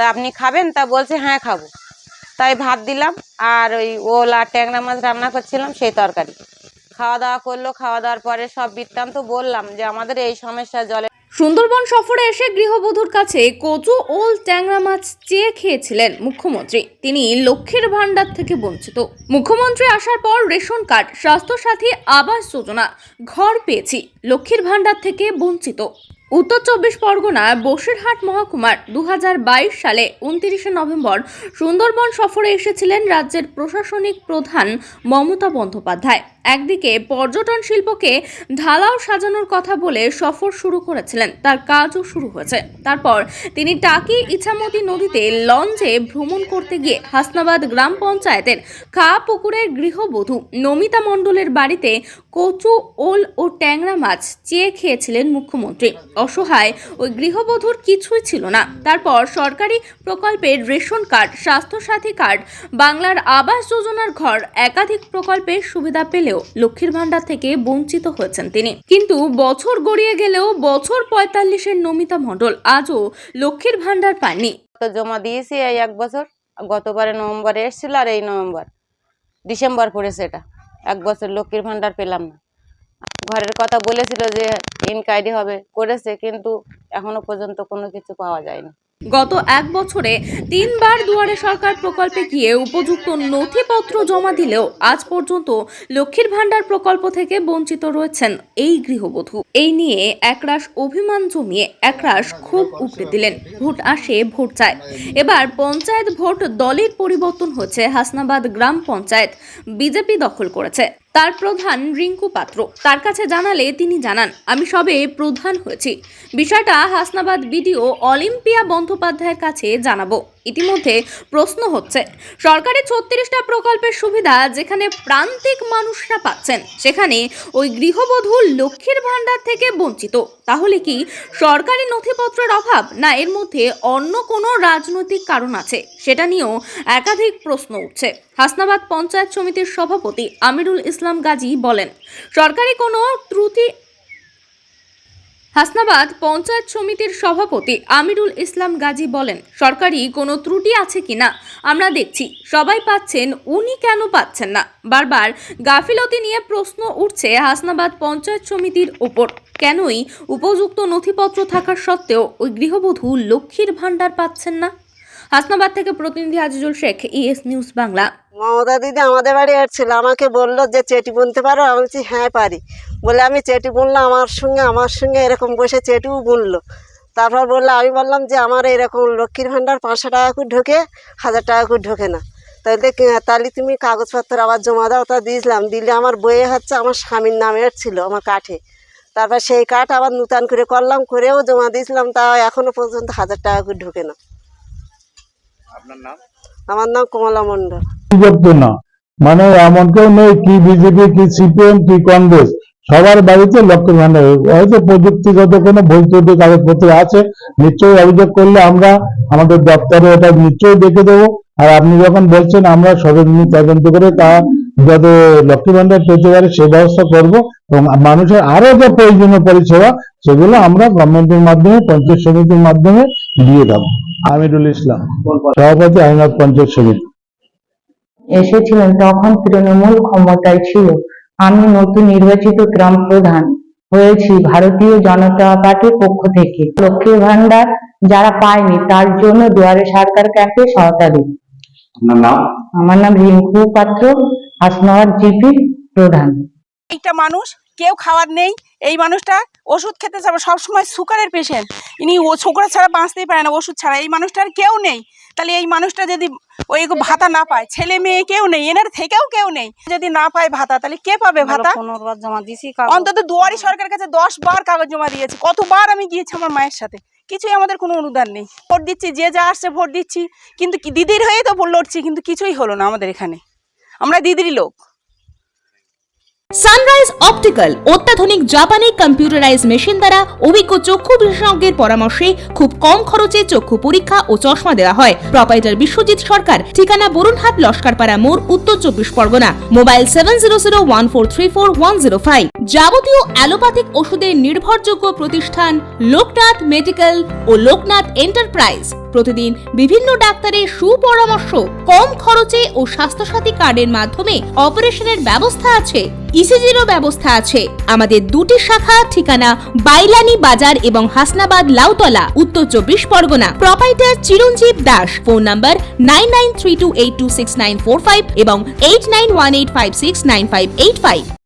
তা আপনি খাবেন? তা বলছে হ্যাঁ খাব। তাই ভাত দিলাম, আর ওই ওল ট্যাংরা মাছ রান্না করছিলাম, সেই তরকারি। খাওয়া দাওয়া করল খাওয়া দাওয়ার পরে সব বৃত্তান্ত বললাম যে, আমাদের এই সমস্যা জলে সুন্দরবন সফরে এসে গৃহবধূর কাছে কচু, ওল, ট্যাংরা মাছ চেয়ে খেয়েছিলেন মুখ্যমন্ত্রী। তিনি লক্ষ্মীর ভাণ্ডার থেকে বঞ্চিত। মুখ্যমন্ত্রী আসার পর রেশন কার্ড, স্বাস্থ্যসাথী, আবাস যোজনা, ঘর পেয়েছি। লক্ষ্মীর ভাণ্ডার থেকে বঞ্চিত। উত্তর চব্বিশ পরগনা, বসিরহাট মহকুমার দু হাজার বাইশ সালে উনত্রিশে নভেম্বর সুন্দরবন সফরে এসেছিলেন রাজ্যের প্রশাসনিক প্রধান মমতা বন্দ্যোপাধ্যায়। একদিকে পর্যটন শিল্পকে ঢালাও সাজানোর কথা বলে সফর শুরু করেছিলেন, তার কাজও শুরু হয়েছে। তারপর তিনি টাকি ইছামতি নদীতে লঞ্চে ভ্রমণ করতে গিয়ে হাসনাবাদ গ্রাম পঞ্চায়েতের খা পুকুরের গৃহবধূ নমিতা মণ্ডলের বাড়িতে কচু, ওল ও ট্যাংরা মাছ চেয়ে খেয়েছিলেন মুখ্যমন্ত্রী। অসহায় ওই গৃহবধূর কিছুই ছিল না। তারপর সরকারি প্রকল্পের রেশন কার্ড, স্বাস্থ্যসাথী কার্ড, বাংলার আবাস যোজনার ঘর একাধিক প্রকল্পের সুবিধা পেলেও লক্ষ্মীর ভাণ্ডার থেকে বঞ্চিত হয়েছেন তিনি। কিন্তু বছর গড়িয়ে গেলেও বছর পঁয়তাল্লিশের নমিতা মণ্ডল আজও লক্ষ্মীর ভাণ্ডার পাননি। জমা দিয়েছি এই এক বছর, গতবারে নভেম্বরে এসেছিল আর এই নভেম্বর, ডিসেম্বর পড়েছে এটা। এক বছর লক্ষ্মীর ভাণ্ডার পেলাম না। ঘরের কথা বলেছিল যে, ইনকাইরি হবে, করেছে, কিন্তু এখনও পর্যন্ত কোনো কিছু পাওয়া যায়নি। গত এক বছরে তিনবার দুয়ারে সরকার প্রকল্পে গিয়ে উপযুক্ত নথিপত্র জমা দিলেও আজ পর্যন্ত লক্ষ্মীর ভাণ্ডার প্রকল্প থেকে বঞ্চিত রয়েছেন এই গৃহবধূ। এই নিয়ে একরাশ অভিমান জমিয়ে একরাশ খুব উপড়ে দিলেন। ভোট আসে, ভোট চায়। এবার পঞ্চায়েত ভোট দলের পরিবর্তন হচ্ছে হাসনাবাদ গ্রাম পঞ্চায়েত বিজেপি দখল করেছে। তার প্রধান রিঙ্কু পাত্র। তার কাছে জানালে তিনি জানান, আমি সবে প্রধান হয়েছি। বিষয়টা হাসনাবাদ বিডিও অলিম্পিয়া বন্দ্যোপাধ্যায়ের কাছে জানাব। ইতিমধ্যে প্রশ্ন হচ্ছে সরকারি ছত্রিশটা প্রকল্পের সুবিধা যেখানে প্রান্তিক মানুষরা পাচ্ছেন, সেখানে ওই গৃহবধূ লক্ষ্মীর ভাণ্ডার থেকে বঞ্চিত। তাহলে কি সরকারি নথিপত্রের অভাব, না এর মধ্যে অন্য কোনো রাজনৈতিক কারণ আছে? সেটা নিয়েও একাধিক প্রশ্ন উঠছে। হাসনাবাদ পঞ্চায়েত সমিতির সভাপতি আমিরুল ইসলাম গাজী বলেন, সরকারি কোনো ত্রুটি হাসনাবাদ পঞ্চায়েত সমিতির সভাপতি আমিরুল ইসলাম গাজী বলেন, সরকারি কোনো ত্রুটি আছে কি না আমরা দেখছি, সবাই পাচ্ছেন, উনি কেন পাচ্ছেন না? বারবার গাফিলতি নিয়ে প্রশ্ন উঠছে হাসনাবাদ পঞ্চায়েত সমিতির ওপর কেনই উপযুক্ত নথিপত্র থাকার সত্ত্বেও ওই গৃহবধূ লক্ষ্মীর ভাণ্ডার পাচ্ছেন না? হাসনাবাদ থেকে প্রতিনিধি আজিজুল শেখ, ইএস নিউজ বাংলা। মমতা দিদি আমাদের বাড়ি এসেছিল আমাকে বলল যে, চেটি বুনতে পারো? আমি বলছি হ্যাঁ পারি। বলে, আমি চেটি বুনলাম, আমার সঙ্গে আমার সঙ্গে এরকম বসে চেটিও বুনলো। তারপর বলল, আমি বললাম যে, আমার এরকম লক্ষ্মীর ভাণ্ডার পাঁচশো টাকা করে ঢোকে, হাজার টাকা করে ঢোকে না। তাহলে তাহলে তুমি কাগজপত্র আবার জমা দাও। তা দিয়েছিলাম, দিলে আমার বইয়ে হচ্ছে আমার স্বামীর নামে ছিল, আমার কাঠে। তারপর সেই কাঠ আবার নূতন করে করলাম, করেও জমা দিয়েছিলাম তা এখনও পর্যন্ত হাজার টাকা করে ঢোকে না। আপনার নাম? আমার নাম কমলা মণ্ডল। বিভক্ত না। মানে এমন কেউ নেই কি বিজেপি কি সিপিএম কি কংগ্রেস সবার বাড়িতে লক্ষ্মীর ভান্ডার হয়তো প্রযুক্তিগত কোনো ভুল ত্রুটি কাগজপত্র আছে নিশ্চয়ই অভিযোগ করলে আমরা আমাদের দপ্তরে এটা নিশ্চয়ই দেখে দেবো। আর আপনি যখন বলছেন আমরা সরজমিন তদন্ত করে তা যাতে লক্ষ্মী ভান্ডার পেতে পারে সে ব্যবস্থা করব এবং মানুষের আরও যে প্রয়োজনীয় পরিষেবা সেগুলো আমরা গভর্নমেন্টের মাধ্যমে পঞ্চায়েত সমিতির মাধ্যমে দিয়ে দেবো। আমিরুল ইসলাম সভাপতি আইনাথ পঞ্চায়েত সমিতি। এসেছিলেন তখন তৃণমূল ক্ষমতায় ছিল। আমি নতুন নির্বাচিত গ্রাম প্রধান হয়েছি ভারতীয় জনতা পার্টির পক্ষ থেকে। লক্ষ্মীর ভান্ডার যারা পায়নি তার জন্য দুয়ারে সরকার ক্যাম্পে সহায়তা দিই আমার নাম রিঙ্কু পাত্র হাসনাবাদ জিপি প্রধান। এইটা মানুষ কেউ খাওয়ার নেই এই মানুষটা ওষুধ খেতে যাবে সবসময় সুগারের পেশেন্ট ইনি ও সুগার ছাড়া বাঁচতেই পারে না ওষুধ ছাড়া। এই মানুষটার কেউ নেই। তাহলে এই মানুষটা যদি ওই ভাতা না পায় ছেলে মেয়ে কেউ নেই এনার থেকেও কেউ নেই। যদি না পায় ভাতা তাহলে কে পাবে ভাতা? জমা দিয়েছি অন্তত দুয়ারি সরকারের কাছে দশ বার কাগজ জমা দিয়েছি। কতবার আমি গিয়েছি আমার মায়ের সাথে। কিছুই আমাদের কোনো অনুদান নেই। ভোট দিচ্ছি যে যা আসছে ভোট দিচ্ছি। কিন্তু দিদির হয়ে তো লড়ছি কিন্তু কিছুই হলো না আমাদের এখানে। আমরা দিদিরই লোক। সানরাইজ অপটিক্যাল অত্যাধুনিক জাপানি কম্পিউটারাইজ মেশিন দ্বারা অভিজ্ঞ চক্ষু বিশেষজ্ঞের পরামর্শে খুব কম খরচে চক্ষু পরীক্ষা ও চশমা দেওয়া হয়। প্রপাইটার বিশ্বজিৎ সরকার, ঠিকানা বরুণহাট, লস্করপাড়া মোড়, উত্তর চব্বিশ Pargana, mobile seven zero zero one four three four one zero five যাবতীয় অ্যালোপ্যাথিক ওষুধের নির্ভরযোগ্য প্রতিষ্ঠান লোকনাথ মেডিকেল ও লোকনাথ এন্টারপ্রাইজ। প্রতিদিন বিভিন্ন ডাক্তারের সুপরামর্শ, কম খরচে ও স্বাস্থ্যসাথী কার্ডের মাধ্যমে অপারেশনের ব্যবস্থা আছে, ইসিজিরও ব্যবস্থা আছে। আমাদের দুটি শাখা, ঠিকানা বাইলানি বাজার এবং হাসনাবাদ লাউতলা, উত্তর চব্বিশ Pargana. Proprietor Chiranjib Das phone number nine nine three two eight two six nine four five এবং eight nine one eight five six nine five eight five